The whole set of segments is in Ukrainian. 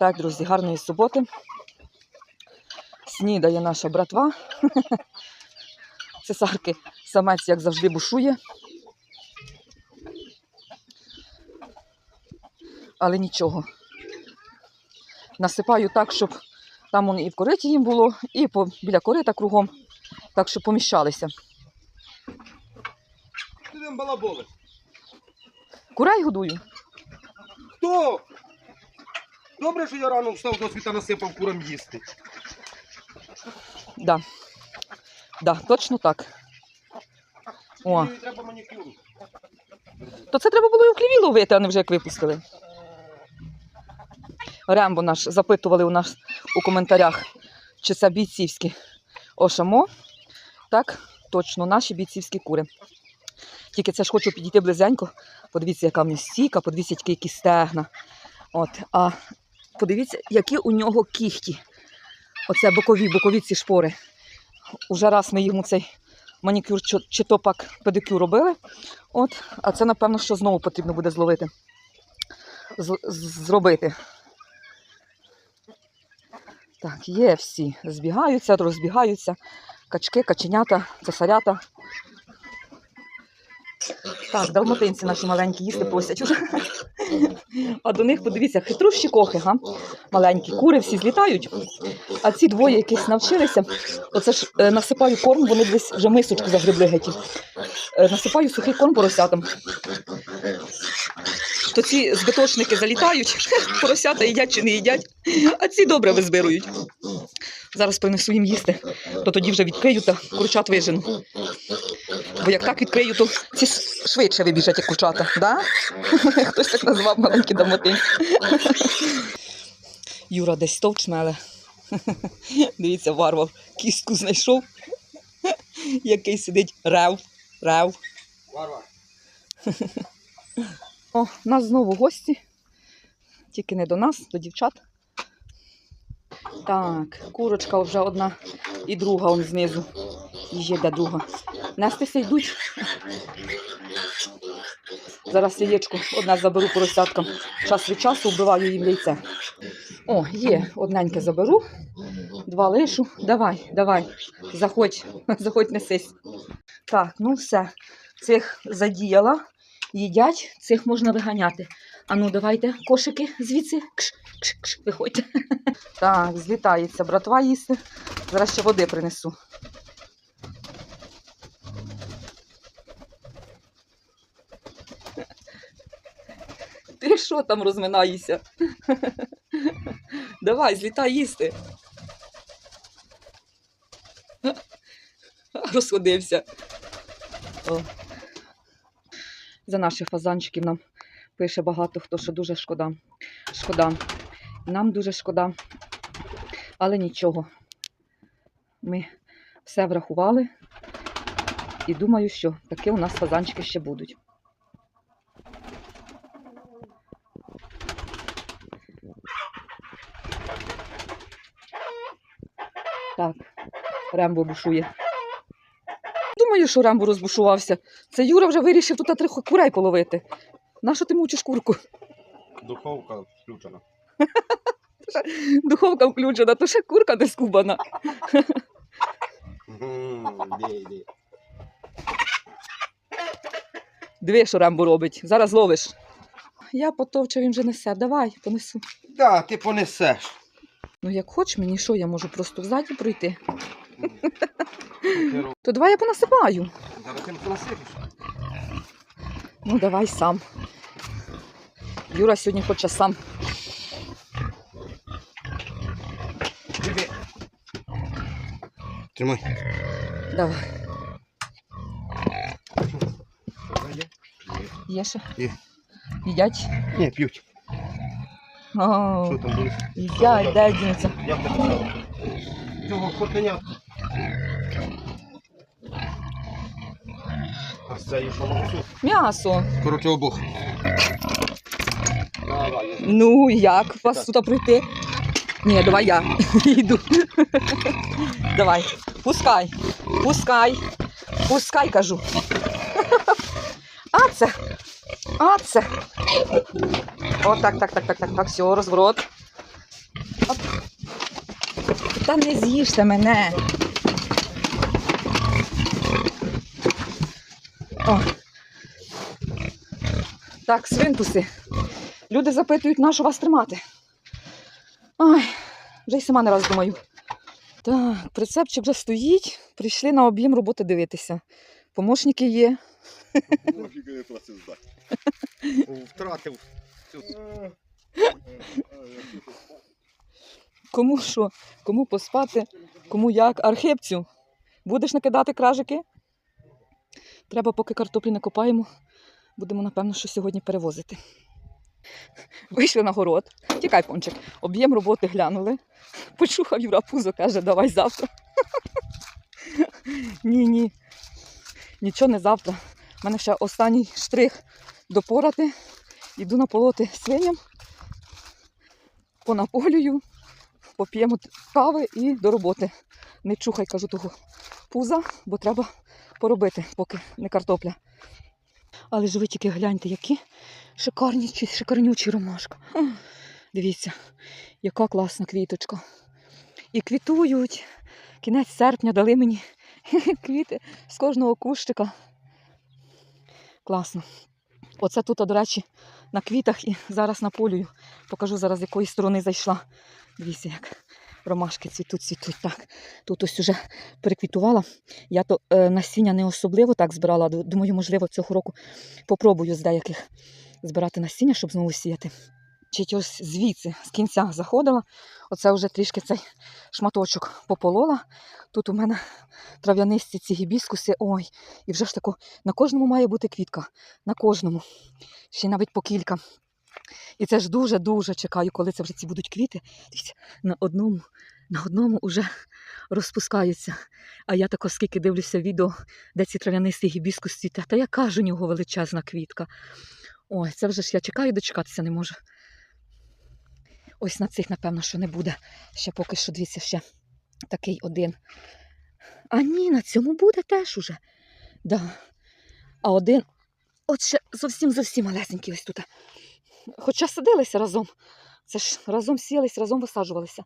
Так, друзі, гарної суботи. Снідає наша братва. Цесарки самець, як завжди, бушує. Але нічого. Насипаю так, щоб там вони і в кориті їм було, і по, біля корита кругом, так, щоб поміщалися. Ти там балаболи. Курей годую. Хто? Добре, що я рано встав до світа насипав курам їсти. Да. Да, точно так. О, Мені треба манікюру. то це треба було і в хліві ловити, а не вже як випустили. Рембо наш запитували у нас у коментарях, чи це бійцівські ошамо. Так, точно, наші бійцівські кури. Тільки це ж хочу підійти близенько. Подивіться, яка в нього стійка, подивіться, які стегна. От, а подивіться, які у нього кіхті. Оце бокові, бокові ці шпори. Уже раз ми йому цей манікюр чи, то пак педикюр робили. От, а це, напевно, що знову потрібно буде зловити. З- зробити. Так, є всі. Збігаються, розбігаються. Качки, каченята, цесарята. Так, далматинці наші маленькі їсти просять уже. А до них, подивіться, хитрущі кохи, маленькі. Кури всі злітають, а ці двоє якісь навчилися. Оце ж е, насипаю корм, вони десь вже мисочку загребли геті. Е, насипаю сухий корм поросятам. То ці збиточники залітають, поросята їдять чи не їдять, а ці добре визбирують. Зараз принесу їм їсти, то тоді вже відкрию та курчат вижену. Бо як так відкрию, то ці швидше вибіжать, як курчата. Да? Хтось так назвав маленький дамотин. Юра десь стовчмеле. Дивіться, варвар кістку знайшов, який сидить рев, рев. Варвар. О, нас знову гості. Тільки не до нас, до дівчат. Так, курочка вже одна і друга он знизу. Їжі де друга. Нестися йдуть. Зараз яєчко одне заберу поросяткам. Час від часу вбиваю їм яйце. О, є, одненьке заберу, два лишу. Давай, давай, заходь, заходь, несись. Так, ну все. Цих задіяла їдять, цих можна виганяти. А ну давайте кошики звідси. Кш, кш, кш, виходьте. Так, злітається братва їсти. Зараз ще води принесу. Ти що там розминаєшся? Давай, злітай їсти. Розходився. О. За наших фазанчиків нам пише багато хто, що дуже шкода. Шкода. Нам дуже шкода. Але нічого. Ми все врахували. І думаю, що таки у нас фазанчики ще будуть. Так, Рембо бушує. Думаю, що Рембо розбушувався. Це Юра вже вирішив тут трьох курей половити. Нащо ти мучиш курку? Духовка включена. Духовка включена, то ще курка не скубана. Диви, що Рембо робить. Зараз ловиш. Я потовчу, він вже несе. Давай, понесу. Да, ти понесеш. Ну, як хочеш, мені що, я можу просто взаді пройти. Ти роб- То давай я понасипаю. Зараз ти понасипиш. Ну, давай сам. Юра сьогодні хоче сам. Диви. Тримай. Давай. Є? Є ще? Є. Їдять? Ні, п'ють. О, Що там буде? їдять, де дінеться. Як ти казав? Цього котеня. А це є що? М'ясо. Коротше, обох. Ну, як вас тут пройти? Ні, давай я йду. Давай, пускай, пускай, пускай, кажу. А це, а це. О, так, так, так, так, так, так, все, розворот. Та не з'їжте мене. О. Так, свинтуси. Люди запитують, на що вас тримати. Ой, вже й сама не раз думаю. Так, прицепчик вже стоїть. Прийшли на об'єм роботи дивитися. Помощники є. Здати. Втратив. Кому що, кому поспати, кому як. Архипцю, будеш накидати кражики? Треба, поки картоплі не копаємо, будемо, напевно, що сьогодні перевозити. Вийшли на город. Тікай, пончик. Об'єм роботи глянули. Почухав Юра пузо, каже, давай завтра. Ні, ні. Нічого не завтра. У мене ще останній штрих допорати. Йду наполоти свиням, понаполюю, поп'ємо кави і до роботи. Не чухай, кажу, того пуза, бо треба поробити, поки не картопля. Але ж тільки гляньте, які шикарні, шикарнючі ромашка. Дивіться, яка класна квіточка. І квітують. Кінець серпня дали мені квіти з кожного кущика. Класно. Оце тут, до речі, на квітах і зараз наполюю. Покажу зараз, з якої сторони зайшла. Дивіться, як ромашки цвітуть, цвітуть. Так, тут ось уже переквітувала. Я то е, насіння не особливо так збирала. ду- Думаю, можливо, цього року попробую з деяких збирати насіння, щоб знову сіяти. Чи ось звідси, з кінця заходила. Оце вже трішки цей шматочок пополола. Тут у мене трав'янисті ці гібіскуси. Ой, і вже ж тако на кожному має бути квітка. На кожному. Ще навіть по кілька. І це ж дуже-дуже чекаю, коли це вже ці будуть квіти. Дивіться, на одному, на одному вже розпускаються. А я тако скільки дивлюся відео, де ці трав'янисті гібіскус цвіте. Та яка ж у нього величезна квітка. Ой, це вже ж я чекаю, дочекатися не можу. Ось на цих, напевно, що не буде. Ще поки що, дивіться, ще такий один. А ні, на цьому буде теж уже. Да. А один, от ще зовсім зовсім малесенький ось тут. Хоча садилися разом. Це ж разом сіялись, разом висаджувалися.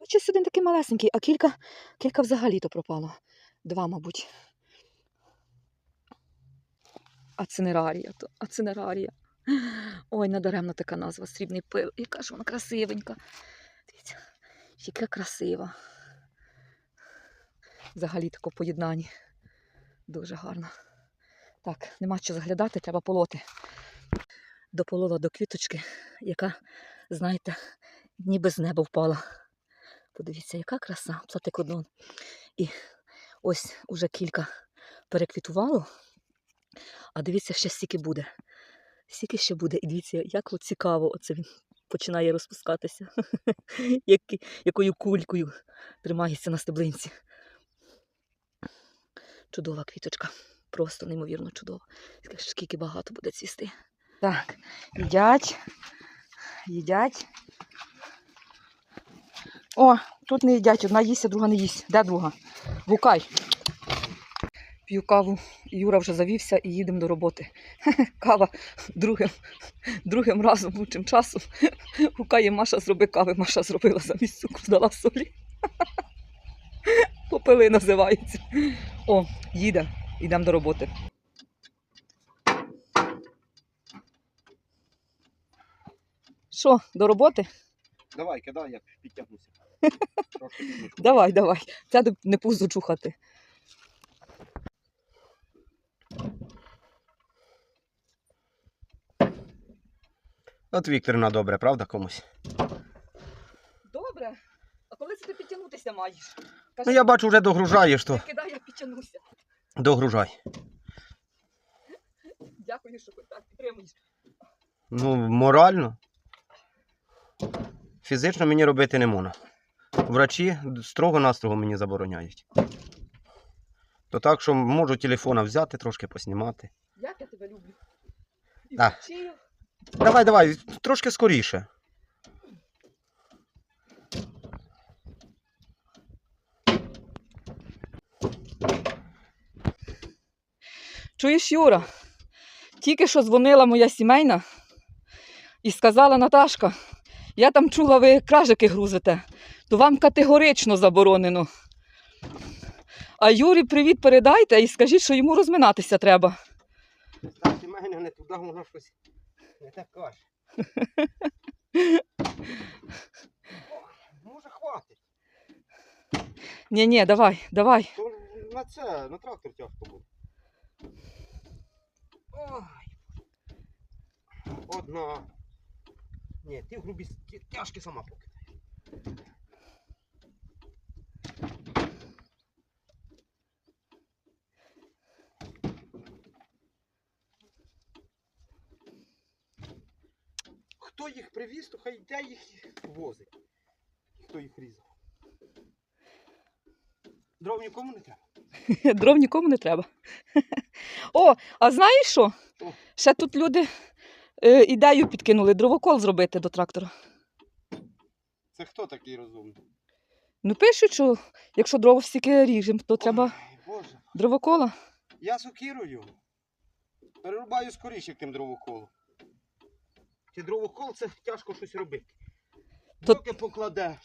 А щось один такий малесенький, а кілька, кілька взагалі то пропало. Два, мабуть. Ацинерарія то, ацинерарія. Ой, надаремно така назва, срібний пил. Яка ж вона красивенька. Дивіться, яка красива. Взагалі тако поєднання. Дуже гарно. Так, нема що заглядати, треба полоти. Дополола до квіточки, яка, знаєте, ніби з неба впала. Подивіться, яка краса, платикодон. І ось уже кілька переквітувало, а дивіться, ще стільки буде. Стільки ще буде. І дивіться, як цікаво, оце він починає розпускатися. Якою кулькою тримається на стеблинці. Чудова квіточка. Просто неймовірно чудова. Скільки багато буде цвісти. Так, їдять. Їдять. О, тут не їдять, одна їсть, а друга не їсть. Де друга? Гукай. П'ю каву, Юра вже завівся і їдемо до роботи. Кава другим, другим разом лучшим часом. Гукає Маша, зроби кави. Маша зробила замість цукру, дала солі. Попили називається. О, їде. Йдемо до роботи. Що, до роботи? Давай, кидай, я підтягнуся. Давай, давай. Це не пузо чухати. От Вікторина добре, правда комусь? Добре. А коли це ти підтягнутися маєш? Ну я бачу, вже догружаєш, то Кидай, я підтягнуся. догружай. Дякую, що так підтримуєш. Ну, морально. Фізично мені робити не можна. Врачі строго-настрого мені забороняють. То так, що можу телефона взяти, трошки поснімати. Як я тебе люблю. І вчив. Давай, давай, трошки скоріше. Чуєш, Юра? Тільки що дзвонила моя сімейна і сказала Наташка, Я там чула, ви кражики грузите, то вам категорично заборонено. А Юрі привіт передайте і скажіть, що йому розминатися треба. Так, мене не туди, воно щось не так каже. Може хватить. Ні, ні, давай, давай. То на це, на трактор тяжко буде. Ой. Одна. Ні, ти грубі тяжкі сама покидай. Хто їх привіз, то хай йде їх возить. Хто їх різав. Дров нікому не треба. Дров нікому не треба. О, а знаєш що? Що? Ще тут люди е, ідею підкинули дровокол зробити до трактора. Це хто такий розумний? Ну пишуть, що якщо дрова стільки ріжемо, то треба Ой, Боже. дровокола. Я сокирую. Перерубаю скоріше, як тим дровоколом. Ти дровокол це тяжко щось робити. То- покладеш.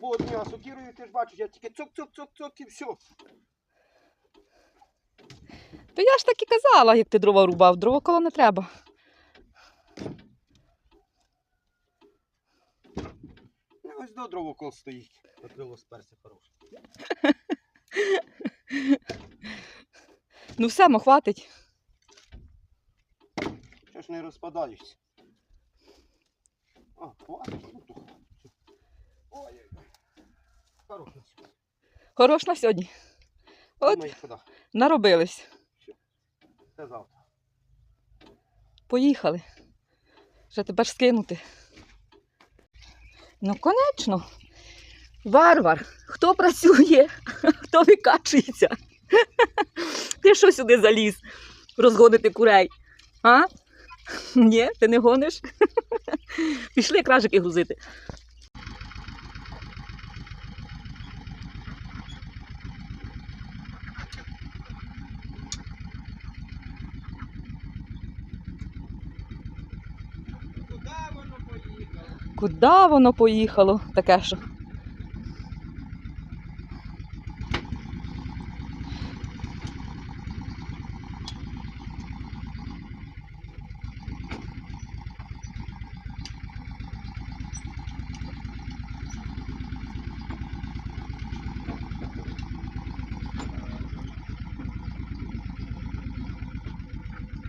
По дня сокирою ти ж бачиш, я тільки цок-цок-цок-цок і все. То я ж так і казала, як ти дрова рубав, дровокола не треба. Ну, ось до дровокол стоїть. Потрило сперся хороше. Ну все, мо хватить. Що ж не розпадаюсь? А, хватить. Ну, хватить. Ой-ой-ой. Хорош на сьогодні. Хорош на сьогодні. От Думаю, куди? наробились. Це завтра. Поїхали. Вже тепер скинути. Ну, конечно. Варвар, хто працює, хто викачується? Ти що сюди заліз? Розгонити курей? А? Ні, ти не гониш? Пішли кражики грузити. Куди воно поїхало? Таке що?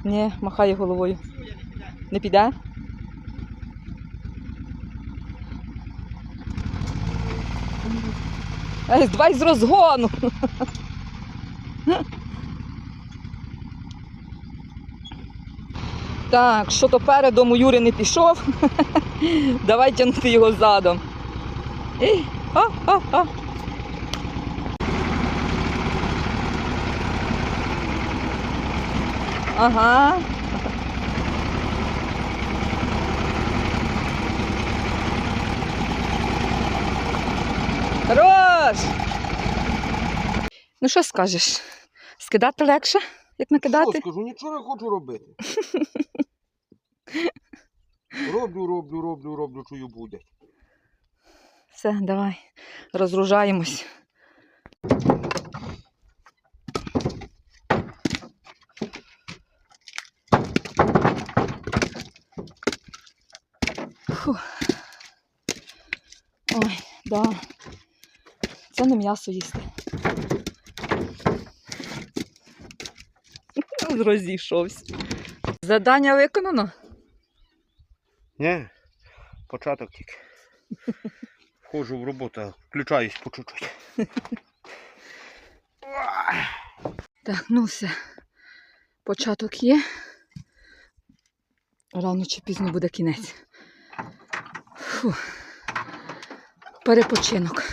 Ні, махає головою. Не піде? Давай з розгону. Так, що то передом у Юри не пішов. Давай тягнути його задом. А. Ага. Хорош! Ну що скажеш? Скидати легше, як накидати? Що скажу, нічого не хочу робити. роблю, роблю, роблю, роблю, чую буде. Все, давай, розгружаємось. Фу. Ой, да. Це не м'ясо їсти. Розійшовся. Задання виконано. Ні, початок тільки. Входжу в роботу, включаюсь по чуть-чуть. Так, ну все. Початок є. Рано чи пізно буде кінець. Фу. Перепочинок.